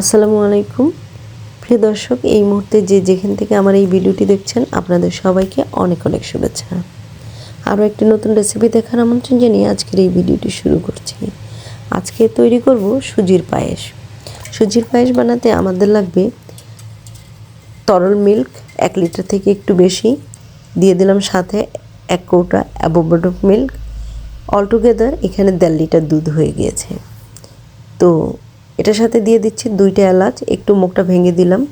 আসসালামু আলাইকুম। প্রিয় দর্শক, এই মুহূর্তে যে যেখান থেকে আমার এই ভিডিওটি দেখছেন, আপনাদের সবাইকে অনেক অনেক শুভেচ্ছা। আরও একটি নতুন রেসিপি দেখার আমন্ত্রণ জানিয়ে আজকের এই ভিডিওটি শুরু করছি। আজকে তৈরি করব সুজির পায়েস। সুজির পায়েস বানাতে আমাদের লাগবে তরল মিল্ক এক লিটার থেকে একটু বেশি। দিয়ে দিলাম সাথে এক কৌটা অ্যাবোবাডো মিল্ক অলটুগেদার এখানে দেড় লিটার দুধ হয়ে গিয়েছে। তো এটার সাথে দিয়ে দিচ্ছি দুইটা এলাচ, একটু মুখটা ভেঙে দিলাম।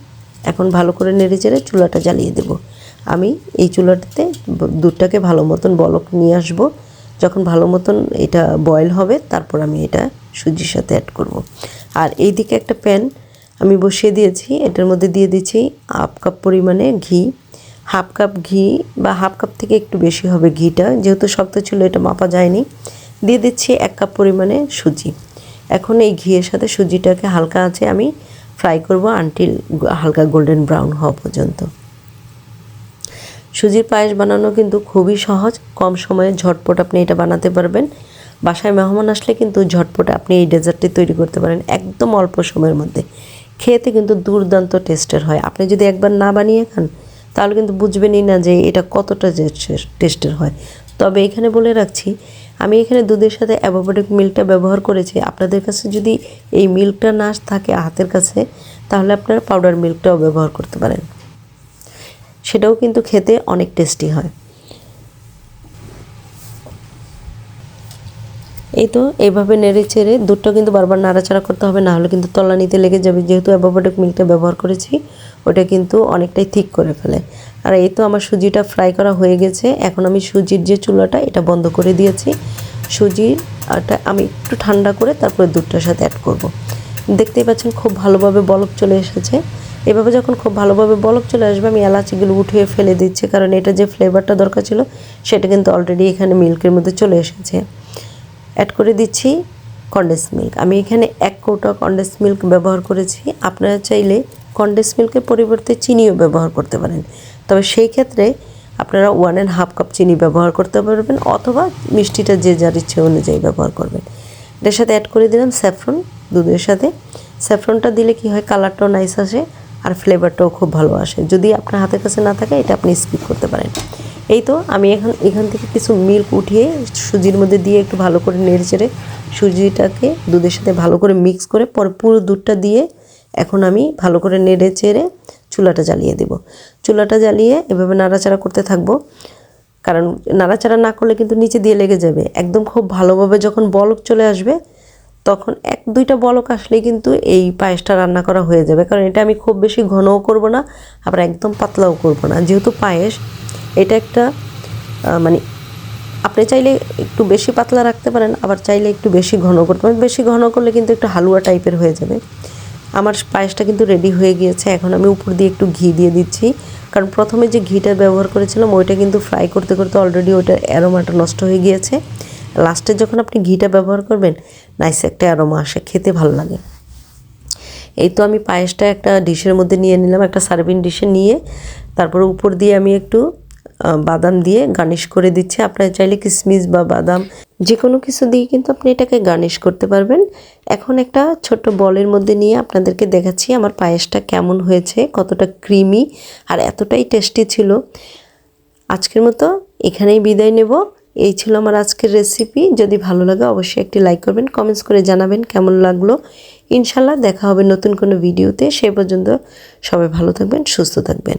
এখন ভালো করে নেড়ে চেড়ে চুলাটা জ্বালিয়ে দেব। আমি এই চুলাটাতে দুধটাকে ভালো মতন বলক নিয়ে আসব। যখন ভালো মতন এটা বয়েল হবে, তারপর আমি এটা সুজির সাথে অ্যাড করব। আর এই দিকে একটা প্যান আমি বসিয়ে দিয়েছি। এটার মধ্যে দিয়ে দিচ্ছি হাফ কাপ পরিমাণে ঘি। হাফ কাপ ঘি বা হাফ কাপ থেকে একটু বেশি হবে ঘিটা, যেহেতু শক্ত ছিল, এটা মাপা যায়নি। দিয়ে দিচ্ছি এক কাপ পরিমাণে সুজি। এখন এই ঘিয়ের সাথে সুজিটাকে হালকা আছে, আমি ফ্রাই করব আনটিল হালকা গোল্ডেন ব্রাউন হওয়া পর্যন্ত। সুজির পায়েস বানানো কিন্তু খুবই সহজ, কম সময়ে ঝটপট আপনি এটা বানাতে পারবেন। বাসায় মেহমান আসলে কিন্তু ঝটপট আপনি এই ডেজার্টটি তৈরি করতে পারেন একদম অল্প সময়ের মধ্যে। খেতে কিন্তু দুর্দান্ত টেস্টের হয়। আপনি যদি একবার না বানিয়ে খান, তাহলে কিন্তু বুঝবেনই না যে এটা কতটা টেস্টের হয়। তবে এখানে বলে রাখছি, আমি এখানে দুধের সাথে অ্যাবোবাটিক মিল্কটা ব্যবহার করেছি। আপনাদের কাছে যদি এই মিল্কটা না থাকে হাতের কাছে, তাহলে আপনারা পাউডার মিল্কটাও ব্যবহার করতে পারেন। সেটাও কিন্তু খেতে অনেক টেস্টি হয়। এই তো, এইভাবে নেড়ে চেড়ে দুধটা কিন্তু বারবার নাড়াচাড়া করতে হবে না হলে কিন্তু তলানিতে লেগে যাবে। যেহেতু অ্যাবোবাটিক মিল্কটা ব্যবহার করেছি, ওটা কিন্তু অনেকটাই ঠিক করে ফেলে। আর এই তো আমার সুজিটা ফ্রাই করা হয়ে গেছে। এখন আমি সুজির যে চুলাটা, এটা বন্ধ করে দিয়েছি। সুজির আটা আমি একটু ঠান্ডা করে তারপরে দুধটার সাথে অ্যাড করব। দেখতেই পাচ্ছেন খুব ভালোভাবে বলক চলে এসেছে। এভাবে যখন খুব ভালোভাবে বলক চলে আসবে, আমি এলাচিগুলো উঠিয়ে ফেলে দিচ্ছি, কারণ এটা যে ফ্লেভারটা দরকার ছিল, সেটা কিন্তু অলরেডি এখানে মিল্কের মধ্যে চলে এসেছে। অ্যাড করে দিচ্ছি কন্ডেন্স মিল্ক আমি এখানে এক কৌটা কন্ডেন্স মিল্ক ব্যবহার করেছি। আপনারা চাইলে কন্ডেন্স মিল্কের পরিবর্তে চিনিও ব্যবহার করতে পারেন। তবে সেই ক্ষেত্রে আপনারা ওয়ান অ্যান্ড হাফ কাপ চিনি ব্যবহার করতে পারবেন অথবা মিষ্টিটা যে যার ইচ্ছে অনুযায়ী ব্যবহার করবেন। এটার সাথে অ্যাড করে দিলাম স্যাফরন দুধের সাথে। স্যাফরনটা দিলে কি হয়? কালারটাও নাইস আসে আর ফ্লেভারটাও খুব ভালো আসে। যদি আপনার হাতের কাছে না থাকে, এটা আপনি স্কিপ করতে পারেন। এই তো, আমি এখন এখান থেকে কিছু মিল্ক উঠিয়ে সুজির মধ্যে দিয়ে একটু ভালো করে নেড়ে চেড়ে সুজিটাকে দুধের সাথে ভালো করে মিক্স করে পরে পুরো দুধটা দিয়ে এখন আমি ভালো করে নেড়ে চেড়ে চুলাটা জ্বালিয়ে দেব। চুলাটা জ্বালিয়ে এভাবে নাড়াচাড়া করতে থাকব। কারণ নাড়াচাড়া না করলে কিন্তু নিচে দিয়ে লেগে যাবে। একদম খুব ভালোভাবে যখন বলক চলে আসবে, তখন এক দুইটা বলক আসলেই কিন্তু এই পায়েসটা রান্না করা হয়ে যাবে। কারণ এটা আমি খুব বেশি ঘনও করব না, আবার একদম পাতলাও করব না। যেহেতু পায়েস এটা একটা মানে আপনি চাইলে একটু বেশি পাতলা রাখতে পারেন, আবার চাইলে একটু বেশি ঘন করতে পারেন। বেশি ঘন করলে কিন্তু একটু হালুয়া টাইপের হয়ে যাবে। আমার পায়েসটা কিন্তু রেডি হয়ে গিয়েছে, এখন আমি উপর দিয়ে একটু ঘি দিয়ে দিচ্ছি। কারণ প্রথমে যে ঘিটা ব্যবহার করেছিলাম, ওইটা কিন্তু ফ্রাই করতে করতে অলরেডি ওইটার অ্যারোমাটা নষ্ট হয়ে গিয়েছে। লাস্টে যখন আপনি ঘিটা ব্যবহার করবেন নাইস একটা অ্যারোমা আসে, খেতে ভালো লাগে। এই তো আমি পায়েসটা একটা ডিশের মধ্যে নিয়ে নিলাম, একটা সার্ভিং ডিশে নিয়ে। তারপরে উপর দিয়ে আমি একটু বাদাম দিয়ে গার্নিশ করে দিচ্ছি। আপনারা চাইলে কিশমিশ বা বাদাম যে কোনো কিছু দিয়ে কিন্তু আপনি এটাকে গার্নিশ করতে পারবেন। এখন একটা ছোট্ট বলের মধ্যে নিয়ে আপনাদেরকে দেখাচ্ছি আমার পায়েসটা কেমন হয়েছে, কতটা ক্রিমি আর এতটাই টেস্টি ছিল। আজকের মতো এখানেই বিদায় নেব। এই ছিল আমার আজকের রেসিপি যদি ভালো লাগে অবশ্যই একটি লাইক করবেন কমেন্টস করে জানাবেন কেমন লাগল। ইনশাল্লাহ দেখা হবে নতুন কোনো ভিডিওতে সে পর্যন্ত সবাই ভালো থাকবেন, সুস্থ থাকবেন।